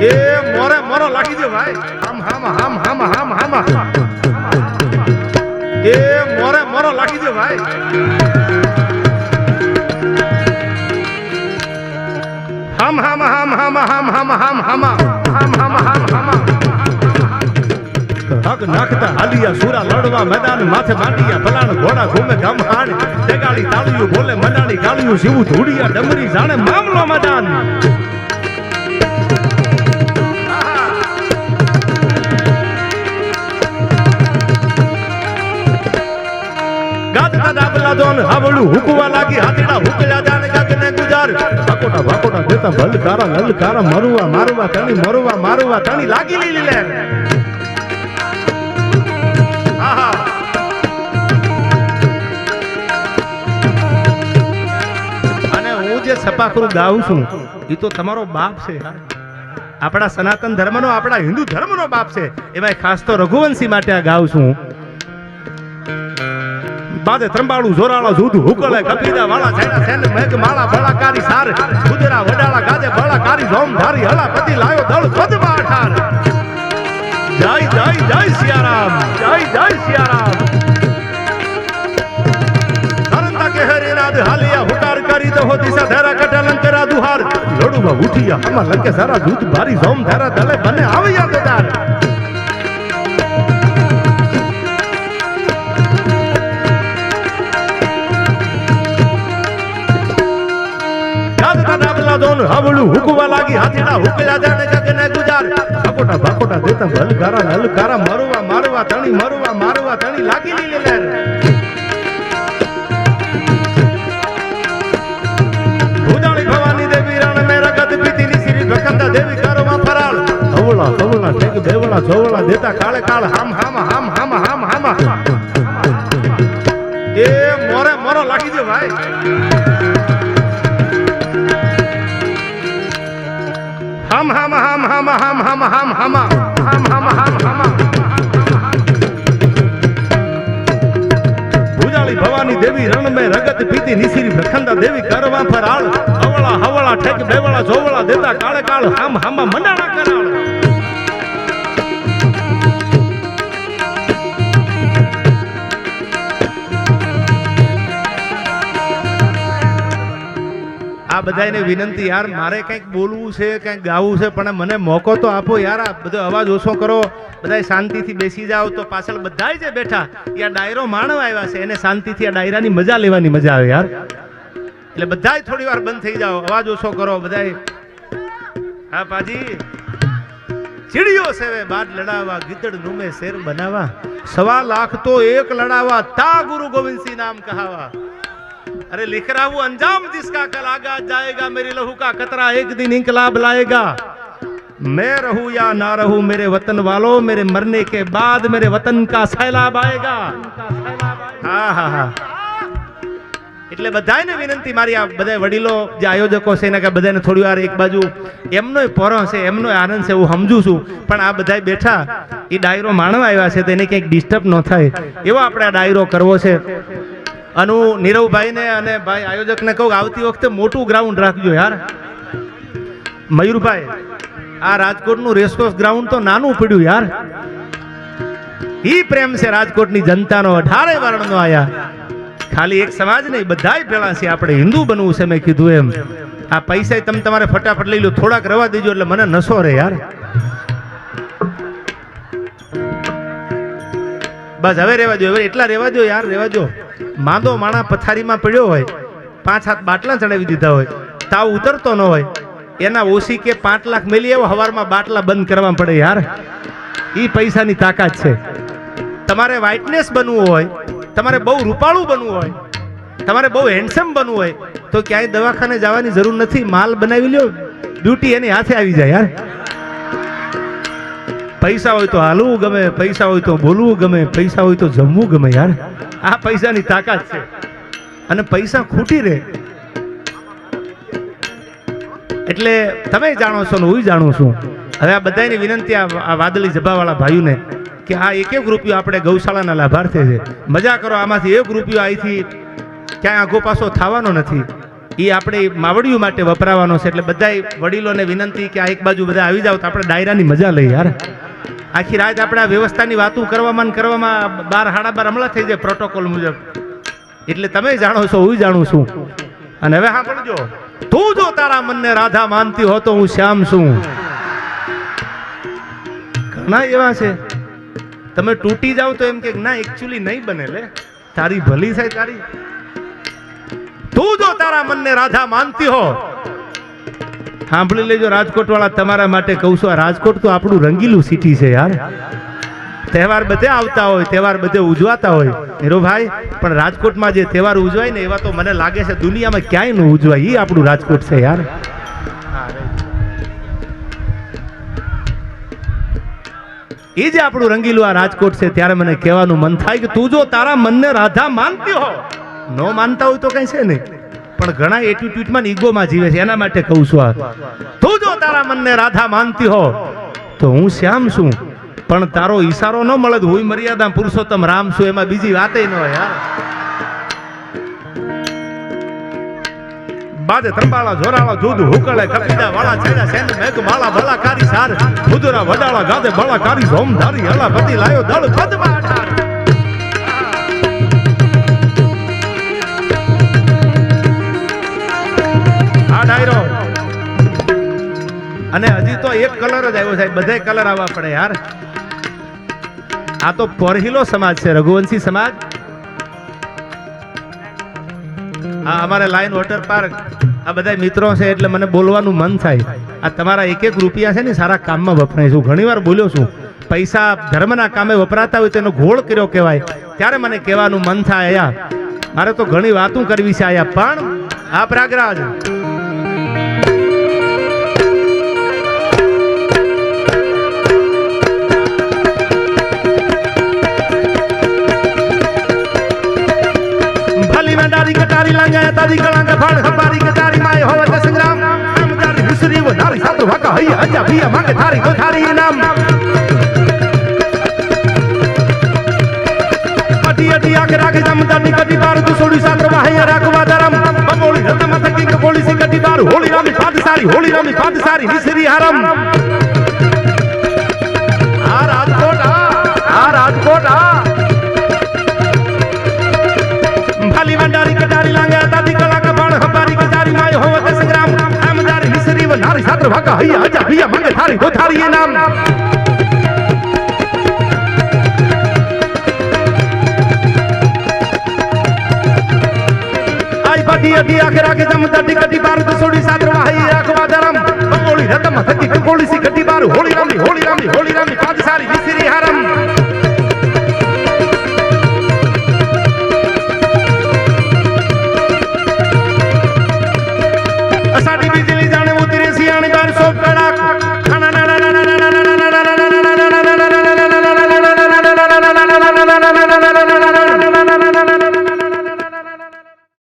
એ મોરે મોરો લાગી દે ભાઈ હામ હામ હામ હામ હામ હામ એ મોરે મોરો લાગી દે ભાઈ હામ હામ હામ હામ હામ હામ હામ હામ હામ હામ હામ હામ હક નાખતા હાલિયા સુરા લડવા મેદાન માથે માંડિયા ભલાણ ઘોડા ઘૂમે ગમહાણ જગાડી તાળીયું બોલે મંડાણી ગાળિયું શિવું ધૂડિયા ડમરી જાણે મામલો મેદાન ગાજતા ડાબલા હુકવા લાગી હાથીડા હુકલા જાને જગને ગુજાર. ભાકોટા ભાકોટા દેતા ભલકારા, લલકારા, મરવા, મારવા તણી, મરવા, મારવા તણી લાગી લીલી લે અને હું જે સપાખરું ગાઉં છું એ તો તમારો બાપ છે. આપણા સનાતન ધર્મનો, આપણા હિન્દુ ધર્મનો બાપ છે. એમાં ખાસ તો રઘુવંશી માટે આ ગાઉં છું. બાદે ત્રંબાળું જોરાળા જુદું હુકલે કપીદા વાળા છેડા સેન મેઘ માળા બળાકારી સાર કુદરા વડાળા ગાજે બળાકારી જોમ ધારી, હલા પતિ લાયો દળ ખોદ બાઠાર જય જય જય સિયારામ, જય જય સિયારામ. કે હરે નાદ હાલિયા હુકાર કરી દો દિશા ધરા કટા લંકરા દુહાર. લોડુમાં ઉઠિયા લંકે સારા જૂથ ભારી જોમ ધારા તલે બને, આવ્યા દદાર લાગી હાથીડા હુકલા જાણે જગને ગુજાર. ભાકોટા ભાકોટા દેતા ભલ ગારા મરવા, મારવા તણી મરવા, મારવા તણી લાગી લીલી લેર ભુજાણી ભવાની દેવી રણ મે રગત પીતીની શ્રી ભખંડા દેવી કરવા ફરાળ. હવળા હવળા ટેક બેવળા જોવળા દેતા કાળે કાળ, હામ હામ હામ હામ હામ હામ. એ મોરે, મોરો લાગી દે ભાઈ. હમ હમ હમ હમ હમ હમ હમ હમ હમ હમ હમ હમ ભુજાળી ભવાની દેવી રણ મે રગત પીતી નિસીરી ભખંડા દેવી કરવા ફરાળ હવળા હવળા ઠેક બેવળા જોવળા દેતા કાળે કાળ હમ હમ મંડાણા આ બધાને વિનંતી યાર મારે કંઈક બોલવું છે કંઈક ગાવું છે પણ મને મોકો તો આપો યાર આ બધો અવાજ ઓછો કરો. બધા શાંતિથી બેસી જાઓ તો પાછળ બધા જે બેઠા એ આ ડાયરો માણવા આવ્યા છે એને શાંતિથી આ ડાયરાની મજા લેવાની મજા આવે યાર. એટલે બધા થોડી વાર બંધ થઈ જાઓ અવાજ ઓછો કરો બધા હા પાજી. ચીડીઓ સેવે બાદ લડાવા ગીદડ નુમે શેર બનાવા સવા લાખ તો એક લડાવા તા ગુરુ ગોવિંદસિંહ નામ કહાવા. अरे लिख रहा हूं अंजाम जिसका कल आगा जाएगा मेरी लहू का कतरा एक दिन इंकलाब लाएगा मैं रहूं या ना रहूं मेरे वतन वालों मेरे मरने के बाद मेरे वतन का सैलाब आएगा હા હા હા એટલે બધાને વિનંતી મારી આ બધા વડીલો જે આયોજકો છે એને કે બધાને થોડી વાર એક બાજુ એમનો પોરો છે એમનો આનંદ છે હું સમજુ છું પણ આ બધા બેઠા એ ડાયરો માણવા આવ્યા છે તો એને કંઈક ડિસ્ટર્બ ન થાય એવો આપણે આ ડાયરો કરવો છે અનુ નીરવભાઈને અને ભાઈ આયોજકને કહું આવતી વખતે મોટું ગ્રાઉન્ડ રાખજો યાર. મયુરભાઈ, આ રાજકોટનું રેસકોર્સ ગ્રાઉન્ડ તો નાનું પડ્યું યાર. ઈ પ્રેમ છે રાજકોટની જનતાનો, અઢારે વર્ણનો આયા. ખાલી એક સમાજ નહીં, બધાય પેલા છે આપણે. હિન્દુ બનવું છે મેં કીધું એમ. આ પૈસા તમે તમારે ફટાફટ લઈ લો, થોડાક રવા દેજો એટલે મને નસો રે યાર. બસ હવે રેવા દો હવે એટલા રેવા દો યાર રેવા દો માંદો માણા પથારીમાં પડ્યો હોય, પાંચ હાથ બાટલા ચડાવી દીધા હોય, તાવ ઉતરતો ન હોય, એના ઓછી કે પાંચ લાખ મેલી એવો હવારમાં બાટલા બંધ કરવા પડે યાર. એ પૈસાની તાકાત છે. તમારે વ્હાઇટનેસ બનવું હોય, તમારે બહુ રૂપાળું બનવું હોય, તમારે બહુ હેન્ડસમ બનવું હોય, તો ક્યાંય દવાખાને જવાની જરૂર નથી. માલ બનાવી લ્યો બ્યુટી એની હાથે આવી જાય યાર. પૈસા હોય તો હાલવું ગમે, પૈસા હોય તો બોલવું ગમે, પૈસા હોય તો જમવું ગમે યાર. આ પૈસાની તાકાત છે. અને પૈસા ખૂટી રહે. એટલે તમે જાણો છો ને હું જાણું છું. હવે આ બધાની વિનંતી આ વાદળી જભાવાળા ભાઈઓને કે આ એક એક રૂપિયો આપણે ગૌશાળાના લાભાર્થી છે. મજા કરો, આમાંથી એક રૂપિયો અહીંથી ક્યાંય આગો પાછો થવાનો નથી. એ આપણે માવડિયું માટે વપરાવાનો છે. એટલે બધાય વડીલોને વિનંતી કે આ એક બાજુ બધા આવી જાવ તો આપણે ડાયરાની મજા લઈએ યાર. આખી રાત આપણે આ વ્યવસ્થાની વાતો કરવામાં કરવામાં બાર હાડા બાર હમણાં થઈ જાય પ્રોટોકોલ મુજબ. એટલે તમે જાણો છો, હું જાણું છું. અને હવે સાંભળજો. તું જો તારા મનને રાધા માનતી હો તો હું શ્યામ છું. ઘણા એવા છે. તમે તૂટી જાઓ તો એમ કે ના એકચ્યુઅલી નહીં બને લે. તારી ભલી થાય તારી. તું જો તારા મનને રાધા માનતી હો સાંભળી લેજો રાજકોટ વાળા તમારા માટે કહું છું, આ રાજકોટ તો આપણું રંગીલું સિટી છે યાર. તહેવાર બધે આવતા હોય, તહેવાર બધે ઉજવાતા હોય. હીરોભાઈ પણ રાજકોટમાં જે તહેવાર ઉજવાય ને એવા તો મને લાગે છે દુનિયામાં ક્યાંય ન ઉજવાય. એ આપણું રાજકોટ છે યાર. એ જે આપણું રંગીલું આ રાજકોટ છે ત્યારે મને કહેવાનું મન થાય કે તું જો તારા મનને રાધા માનતી હો. ન માનતા હોય તો કઈ છે નહીં. પણ ઘણા એટીટ્યુડમાં ઈગોમાં જીવે છે, એના માટે કહું છું આ. તું જો તારા મનને રાધા માનતી હો, તો હું શ્યામ છું. પણ તારો ઈશારો ન મળે હું મર્યાદા પુરુષોત્તમ રામ છું, એમાં બીજી વાતે ન હોય બાદે ત્રંબાળા જોરાળા, જુદ, હુકળે, કપીડા, વાળા, છેડા, સેન, મેઘ, માળા ભલા કારી સાર ભુદરા વડાળા, ગાદે બળા કારી ધારી હલા પતિ લાયો, દળ પદમાં અને હજી તો એક કલર જ આવ્યો સાહેબ બધાય કલર આવવા પડે યાર. આ તો પરહિલો સમાજ છે, રઘુવંશી સમાજ. આ અમારે લાઈન વોટર પાર્ક આ બધા મિત્રો છે એટલે મને બોલવાનું મન થાય. આ તમારા એક એક રૂપિયા છે ને સારા કામમાં વપરાય છું. ઘણીવાર બોલ્યો છું, પૈસા ધર્મના કામે વપરાતા હોય તેનો ઘોળ કર્યો કહેવાય. ત્યારે મને કહેવાનું મન થાય, આયા. મારે તો ઘણી વાતું કરવી છે આયા, પણ આ પ્રાગરાજ ડારી કટારી લાંગા તારી કળાંગા ફાળ ખંભારી કટારી માય હોવે તે સંગ્રામ કામદારી વિસરી વ નારી સાતો વાકા હૈયા અજા ભિયા માંગે થારી તો થારી ઇનામ અટી અટી આગે રાગે જમ દાટી કટી બાર તું સોડી સાત્ર વાહૈયા રાખવા દરમ બમોળી રતમ થકી કે બોલી સી કટી બાર હોળી રામી પાદ સારી હોળી રામી પાદ સારી વિસરી હરમ આ રાજકોટ આ આ રાજકોટ વ ભાકા હૈયા હજા હૈયા મંગે થારી ગો થારી એ નામ. આઈ પાટી અટી આખે રાખે જમ તાટી કટી બાર તો સોડી સાત્ર વાહી રાખવા ધરમ બંગોળી રતમ થકી કંકોળી સી કટી બાર. હોળી રામી હોળી રામી હોળી રામી પાદ સારી વિસરી